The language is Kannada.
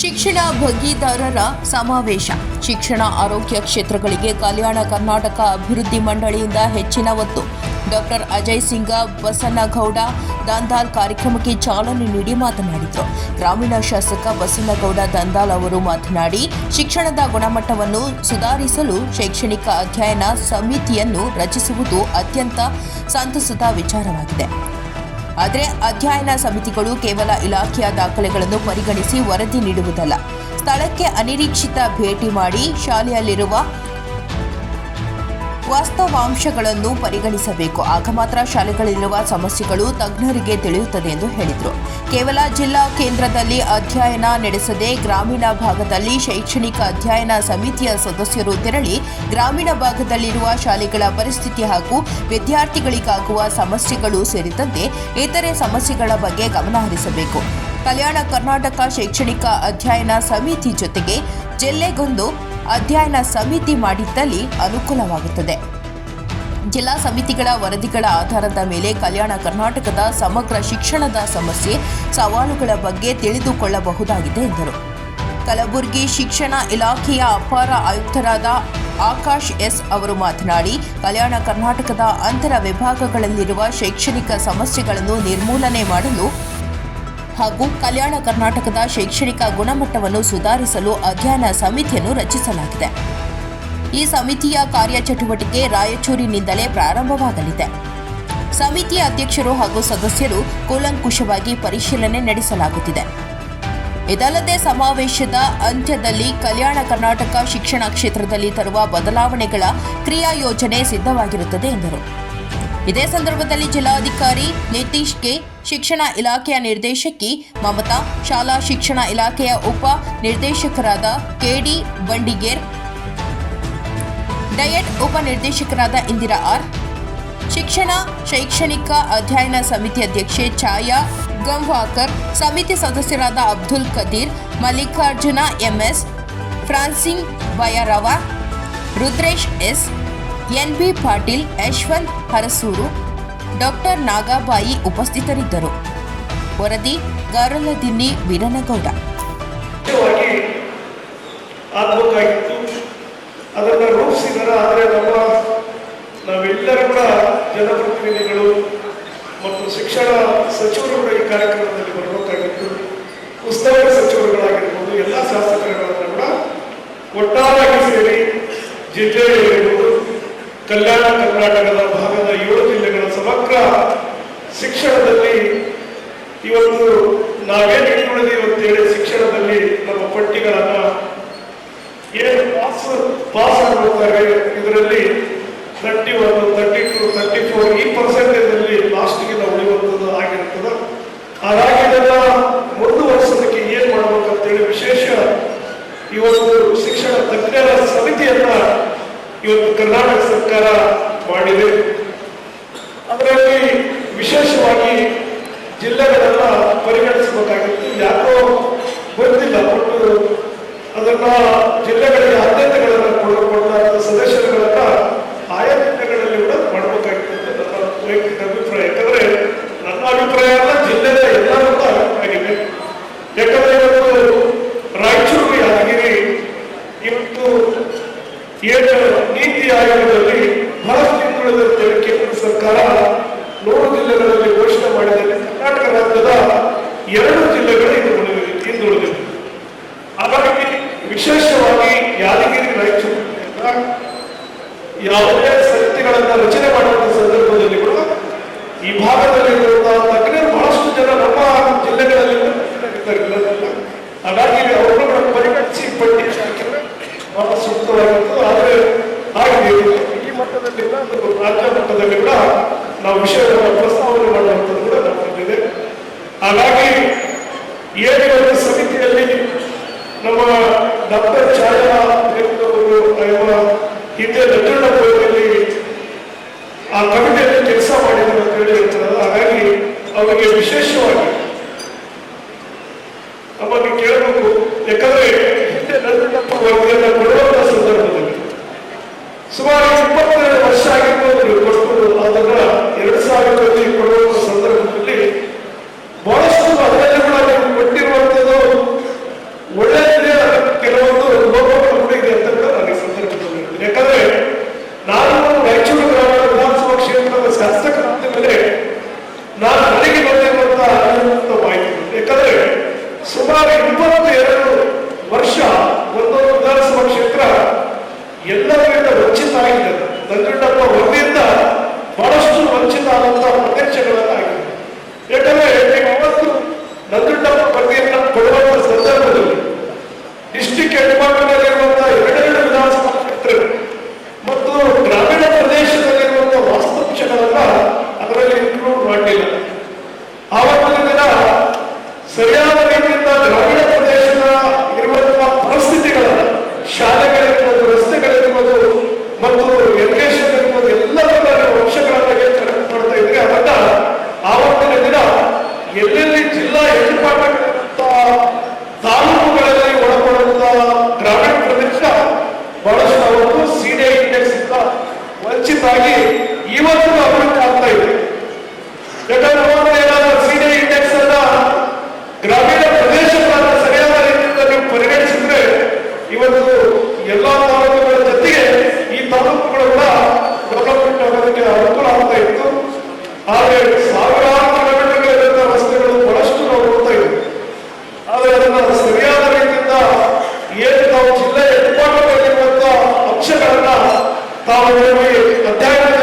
ಶಿಕ್ಷಣ ಭಾಗಿದಾರರ ಸಮಾವೇಶ. ಶಿಕ್ಷಣ ಆರೋಗ್ಯ ಕ್ಷೇತ್ರಗಳಿಗೆ ಕಲ್ಯಾಣ ಕರ್ನಾಟಕ ಅಭಿವೃದ್ಧಿ ಮಂಡಳಿಯಿಂದ ಹೆಚ್ಚಿನ ಒತ್ತು. ಡಾಕ್ಟರ್ ಅಜಯ್ ಸಿಂಗ ಬಸನ್ನಗೌಡ ದಂದಾಲ್ ಕಾರ್ಯಕ್ರಮಕ್ಕೆ ಚಾಲನೆ ನೀಡಿ ಮಾತನಾಡಿದರು. ಗ್ರಾಮೀಣ ಶಾಸಕ ಬಸನ್ನಗೌಡ ದಂದಾಲ್ ಅವರು ಮಾತನಾಡಿ, ಶಿಕ್ಷಣದ ಗುಣಮಟ್ಟವನ್ನು ಸುಧಾರಿಸಲು ಶೈಕ್ಷಣಿಕ ಅಧ್ಯಯನ ಸಮಿತಿಯನ್ನು ರಚಿಸುವುದು ಅತ್ಯಂತ ಸಂತಸದ ವಿಚಾರವಾಗಿದೆ. ಆದರೆ ಅಧ್ಯಯನ ಸಮಿತಿಗಳು ಕೇವಲ ಇಲಾಖೆಯ ದಾಖಲೆಗಳನ್ನು ಪರಿಗಣಿಸಿ ವರದಿ ನೀಡುವುದಲ್ಲ. ಸ್ಥಳಕ್ಕೆ ಅನಿರೀಕ್ಷಿತ ಭೇಟಿ ಮಾಡಿ ಶಾಲೆಯಲ್ಲಿರುವ ವಾಸ್ತವಾಂಶಗಳನ್ನು ಪರಿಗಣಿಸಬೇಕು. ಆಗ ಮಾತ್ರ ಶಾಲೆಗಳಲ್ಲಿರುವ ಸಮಸ್ಯೆಗಳು ತಜ್ಞರಿಗೆ ತಿಳಿಯುತ್ತದೆ ಎಂದು ಹೇಳಿದರು. ಕೇವಲ ಜಿಲ್ಲಾ ಕೇಂದ್ರದಲ್ಲಿ ಅಧ್ಯಯನ ನಡೆಸದೆ ಗ್ರಾಮೀಣ ಭಾಗದಲ್ಲಿ ಶೈಕ್ಷಣಿಕ ಅಧ್ಯಯನ ಸಮಿತಿಯ ಸದಸ್ಯರು ತೆರಳಿ ಗ್ರಾಮೀಣ ಭಾಗದಲ್ಲಿರುವ ಶಾಲೆಗಳ ಪರಿಸ್ಥಿತಿ ಹಾಗೂ ವಿದ್ಯಾರ್ಥಿಗಳಿಗಾಗುವ ಸಮಸ್ಯೆಗಳು ಸೇರಿದಂತೆ ಇತರೆ ಸಮಸ್ಯೆಗಳ ಬಗ್ಗೆ ಗಮನಹರಿಸಬೇಕು ಕಲ್ಯಾಣ ಕರ್ನಾಟಕ ಶೈಕ್ಷಣಿಕ ಅಧ್ಯಯನ ಸಮಿತಿ ಜೊತೆಗೆ ಜಿಲ್ಲೆಗೊಂದು ಅಧ್ಯಯನ ಸಮಿತಿ ಮಾಡಿದ್ದಲ್ಲಿ ಅನುಕೂಲವಾಗುತ್ತದೆ. ಜಿಲ್ಲಾ ಸಮಿತಿಗಳ ವರದಿಗಳ ಆಧಾರದ ಮೇಲೆ ಕಲ್ಯಾಣ ಕರ್ನಾಟಕದ ಸಮಗ್ರ ಶಿಕ್ಷಣದ ಸಮಸ್ಯೆ, ಸವಾಲುಗಳ ಬಗ್ಗೆ ತಿಳಿದುಕೊಳ್ಳಬಹುದಾಗಿದೆ ಎಂದರು. ಕಲಬುರಗಿ ಶಿಕ್ಷಣ ಇಲಾಖೆಯ ಅಪಾರ ಆಯುಕ್ತರಾದ ಆಕಾಶ್ ಎಸ್ ಅವರು ಮಾತನಾಡಿ, ಕಲ್ಯಾಣ ಕರ್ನಾಟಕದ ಅಂತರ ವಿಭಾಗಗಳಲ್ಲಿರುವ ಶೈಕ್ಷಣಿಕ ಸಮಸ್ಯೆಗಳನ್ನು ನಿರ್ಮೂಲನೆ ಮಾಡಲು ಹಾಗೂ ಕಲ್ಯಾಣ ಕರ್ನಾಟಕದ ಶೈಕ್ಷಣಿಕ ಗುಣಮಟ್ಟವನ್ನು ಸುಧಾರಿಸಲು ಅಧ್ಯಯನ ಸಮಿತಿಯನ್ನು ರಚಿಸಲಾಗಿದೆ. ಈ ಸಮಿತಿಯ ಕಾರ್ಯಚಟುವಟಿಕೆ ರಾಯಚೂರಿನಿಂದಲೇ ಪ್ರಾರಂಭವಾಗಲಿದೆ. ಸಮಿತಿಯ ಅಧ್ಯಕ್ಷರು ಹಾಗೂ ಸದಸ್ಯರು ಕೂಲಂಕುಷವಾಗಿ ಪರಿಶೀಲನೆ ನಡೆಸಲಾಗುತ್ತಿದೆ. ಇದಲ್ಲದೆ ಸಮಾವೇಶದ ಅಂತ್ಯದಲ್ಲಿ ಕಲ್ಯಾಣ ಕರ್ನಾಟಕ ಶಿಕ್ಷಣ ಕ್ಷೇತ್ರದಲ್ಲಿ ತರುವ ಬದಲಾವಣೆಗಳ ಕ್ರಿಯಾ ಯೋಜನೆ ಸಿದ್ಧವಾಗಿರುತ್ತದೆ ಎಂದರು. ಇದೇ ಸಂದರ್ಭದಲ್ಲಿ ಜಿಲ್ಲಾಧಿಕಾರಿ ನಿತೀಶ್ಗೆ ಶಿಕ್ಷಣ ಇಲಾಖೆಯ ನಿರ್ದೇಶಕಿ ಮಮತಾ ಶಾಲಾ ಶಿಕ್ಷಣ ಇಲಾಖೆಯ ಉಪ ನಿರ್ದೇಶಕರಾದ ಕೆಡಿ ಬಂಡಿಗೇರ್ ಡಯಟ್ ಉಪ ನಿರ್ದೇಶಕರಾದ ಇಂದಿರಾ ಆರ್ ಶಿಕ್ಷಣ ಶೈಕ್ಷಣಿಕ ಅಧ್ಯಯನ ಸಮಿತಿ ಅಧ್ಯಕ್ಷೆ ಛಾಯಾ ಗಂವಾಕರ್ ಸಮಿತಿ ಸದಸ್ಯರಾದ ಅಬ್ದುಲ್ ಕದೀರ್ ಮಲ್ಲಿಕಾರ್ಜುನ ಎಂಎಸ್ ಫ್ರಾನ್ಸಿಂಗ್ ಬಯರವ Rudresh S NB Patil, Yashwant Harasuru, doctor Nagabai ಉಪಸ್ಥಿತರಿದ್ದರು. ವರದಿ ಗಾರಲದಿನ್ನಿ ವೀರನಗೌಡ. ಅದನ್ನು ರೂಪಿಸಿದಾರ ಆದರೆ ನಮ್ಮ ನಾವೆಲ್ಲರೂ ಕೂಡ ಜನಪ್ರತಿನಿಧಿಗಳು ಮತ್ತು ಶಿಕ್ಷಣ ಸಚಿವರು ಕೂಡ ಈ ಕಾರ್ಯಕ್ರಮದಲ್ಲಿ ಬರಬೇಕಾಗಿತ್ತು. ಉಸ್ತುವಾರಿ ಸಚಿವರುಗಳಾಗಿರ್ಬೋದು, ಎಲ್ಲ ಶಾಸಕರುಗಳನ್ನು ಕೂಡ ಒಟ್ಟಾರಾಗಿ ಸೇರಿ ಜಿಲ್ಲೆಯಲ್ಲಿರ್ಬೋದು ಕಲ್ಯಾಣ ಕರ್ನಾಟಕದ ಭಾಗದ ಏಳು ಜಿಲ್ಲೆಗಳ ಸಮಗ್ರ ಶಿಕ್ಷಣದಲ್ಲಿ ಇವತ್ತು ನಾವೇನು ಇವತ್ತು ಅಂತೇಳಿ ಶಿಕ್ಷಣದಲ್ಲಿ ನಮ್ಮ ಪಟ್ಟಿಗಳನ್ನ ಏನು ಪಾಸ್ ಪಾಸ್ ಆಗಿರುತ್ತಾರೆ ಇದರಲ್ಲಿ thirty one thirty two thirty four ಈ ಪರ್ಸೆಂಟೇಜ್ ಅಲ್ಲಿ ಲಾಸ್ಟ್ಗೆ ನಾವು ಉಳಿಯುವಂಥದ್ದು ಆಗಿರ್ತದೆ ಹಾಗಾಗಿ ಇದನ್ನ ಮುಂದುವರಿಸೋದಕ್ಕೆ ಏನ್ ಮಾಡಬೇಕಂತೇಳಿ ವಿಶೇಷ ಇವತ್ತು ಶಿಕ್ಷಣ ತಜ್ಞರ ಸಮಿತಿಯನ್ನ ಇವತ್ತು ಕರ್ನಾಟಕ ಸರ್ಕಾರ ಮಾಡಿದೆ. ಅದರಲ್ಲಿ ವಿಶೇಷವಾಗಿ ಜಿಲ್ಲೆಗಳೆಲ್ಲ ಪರಿಗಣಿಸಬೇಕಾಗಿತ್ತು ಯಾಕೋ ಗೊತ್ತಿಲ್ಲ ಒಟ್ಟು ಅದನ್ನ ಜಿಲ್ಲೆಗಳಿಗೆ ಆದ್ಯತೆಗಳನ್ನು ಕೊಡಕೊಂಡ ಸದಸ್ಯರುಗಳನ್ನ ಆಯಾ ಜಿಲ್ಲೆಗಳಲ್ಲಿ ಕೂಡ ಮಾಡಬೇಕಾಗಿತ್ತು ಅಂತ ನನ್ನ ವೈಯಕ್ತಿಕ ಅಭಿಪ್ರಾಯ ಯಾಕಂದ್ರೆ ನನ್ನ ಅಭಿಪ್ರಾಯ ಅಲ್ಲ ಜಿಲ್ಲೆಯ ಎಲ್ಲರೂ ಕೂಡ ಆಗಿದೆ ಯಾಕಂದ್ರೆ ಇವತ್ತು ರಾಯಚೂರು ಯಾದಗಿರಿ ಇವತ್ತು ಏನು ನೀತಿ ಆಯೋಗದಲ್ಲಿ ಬಹಳಷ್ಟು ಹಿಂದುಳಿದಂತೆ ಕೇಂದ್ರ ಸರ್ಕಾರ ನೂರು ಜಿಲ್ಲೆಗಳಲ್ಲಿ ಘೋಷಣೆ ಮಾಡಿದಲ್ಲಿ ರಾಜ್ಯದ ಎರಡು ಜಿಲ್ಲೆಗಳು ಇದು ಹಿಂದುಳಿದಿವೆ ಹಾಗಾಗಿ ವಿಶೇಷವಾಗಿ ಯಾದಗಿರಿ ರಾಯಚೂರು ಯಾವುದೇ ಸಮಿತಿಗಳನ್ನ ರಚನೆ ಮಾಡುವಂತ ಸಂದರ್ಭದಲ್ಲಿ ಕೂಡ ಈ ಭಾಗದಲ್ಲಿರುವಂತಹ ತಜ್ಞರು ಬಹಳಷ್ಟು ಜನ ನಮ್ಮ ಜಿಲ್ಲೆಗಳಲ್ಲಿ. ಹಾಗಾಗಿ ಅವರುಗಳ ಪರಿಗಣಿಸಿ ಪಟ್ಟಿ ಬಹಳ ಸೂಕ್ತವಾಗಿತ್ತು, ಆದರೆ ಹಾಗೆ ಈ ಮಟ್ಟದಲ್ಲಿ ರಾಜ್ಯ ಮಟ್ಟದಲ್ಲಿ ಕೂಡ ನಾವು ವಿಷಯವನ್ನು ಪ್ರಸ್ತಾವನೆ ಮಾಡುವಂಥದ್ದು ಕೂಡ ನಮ್ಮಲ್ಲಿದೆ ಹಾಗಾಗಿ ಏನು ಇವತ್ತು ಸಮಿತಿಯಲ್ಲಿ ನಮ್ಮ ಡಾಕ್ಟರ್ ಛಾಯಾ ಅವರು ಎಂಬ ಹಿಂದೆ ದಕ್ಷಿಣದಲ್ಲಿ ಆ ಕಮಿಟಿಯಲ್ಲಿ ಕೆಲಸ ಮಾಡಿದ್ರು ಅಂತ ಹೇಳಿ ಹೇಳ್ತಾರೆ ಹಾಗಾಗಿ ಅವರಿಗೆ ವಿಶೇಷವಾಗಿ ನಮ್ಮನ್ನು ಕೇಳಬೇಕು. ಯಾಕಂದ್ರೆ, ಹಿಂದೆ ತಪ್ಪು ಕೊಡುವಂತ ವಂಚಿತ ಆಗಿದ್ದಾರೆ ನಂಜುಂಡಪ್ಪ ಬಹಳಷ್ಟು ವಂಚಿತ ಆದಂತಹ ಪ್ರದೇಶಗಳನ್ನಾಗಿದೆ ಯಾಕಂದ್ರೆ ನೀವು ಅವತ್ತು ನಂಜುಂಡಪ್ಪ ಬಗ್ಗೆ ಕೊಡುವಂತ ಸಂದರ್ಭದಲ್ಲಿ ಡಿಸ್ಟಿಕ್ ಹೆಡ್ ತಾವು ಇಲ್ಲಿ ಅಧ್ಯಯನದಲ್ಲಿ